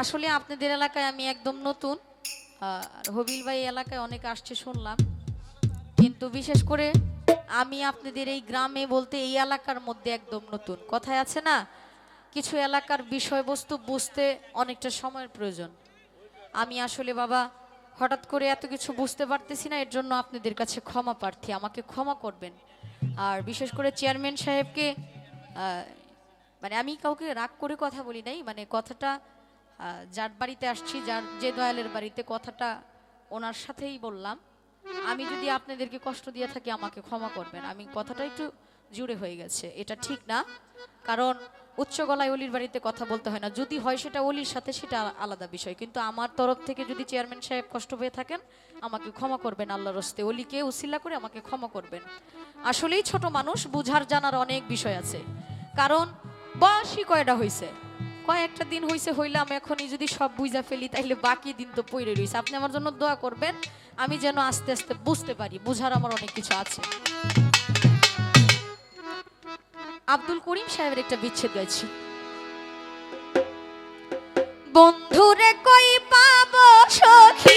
আসলে আপনাদের এলাকায় আমি একদম নতুন। হবিল ভাই এলাকায় অনেক আসছে শুনলাম। কিন্তু বিশেষ করে আমি আপনাদের এই গ্রামে বলতে এই এলাকার মধ্যে একদম নতুন। কথায় আছে না, কিছু এলাকার বিষয়বস্তু বুঝতে অনেকটা সময়ের প্রয়োজন। আমি আসলে বাবা, হঠাৎ করে এত কিছু বুঝতে পারতেছি না, এর জন্য আপনাদের কাছে ক্ষমা প্রার্থী, আমাকে ক্ষমা করবেন। আর বিশেষ করে চেয়ারম্যান সাহেবকে মানে আমি কাউকে রাগ করে কথা বলি নাই মানে কথাটা যার বাড়িতে আসছি, যার যে দয়ালের বাড়িতে কথাটা ওনার সাথেই বললাম। আমি যদি আপনাদেরকে কষ্ট দিয়ে থাকি, আমাকে ক্ষমা করবেন। আমি কথাটা একটু জুড়ে হয়ে গেছে, এটা ঠিক না। কারণ উচ্চ গলায় অলির বাড়িতে কথা বলতে হয় না। যদি হয় সেটা অলির সাথে, সেটা আলাদা বিষয়। কিন্তু আমার তরফ থেকে যদি চেয়ারম্যান সাহেব কষ্ট পেয়ে থাকেন, আমাকে ক্ষমা করবেন আল্লাহর রস্তে। অলিকে উসিল্লা করে আমাকে ক্ষমা করবেন। আসলেই ছোট মানুষ, বুঝার জানার অনেক বিষয় আছে। কারণ বয়সই কয়টা হয়েছে কয়েকটা দিন হইছে হইলাম এখনই যদি সব বুঝা ফেলি, তাইলে বাকি দিন তো পড়ে রইছে। আপনি আমার জন্য দোয়া করবেন, আমি যেন আস্তে আস্তে বুঝতে পারি, বুঝার আমার অনেক কিছু আছে। আব্দুল করিম সাহেবের একটা বিচ্ছেদ গাইছি বন্ধুরে কই পাবো সখী?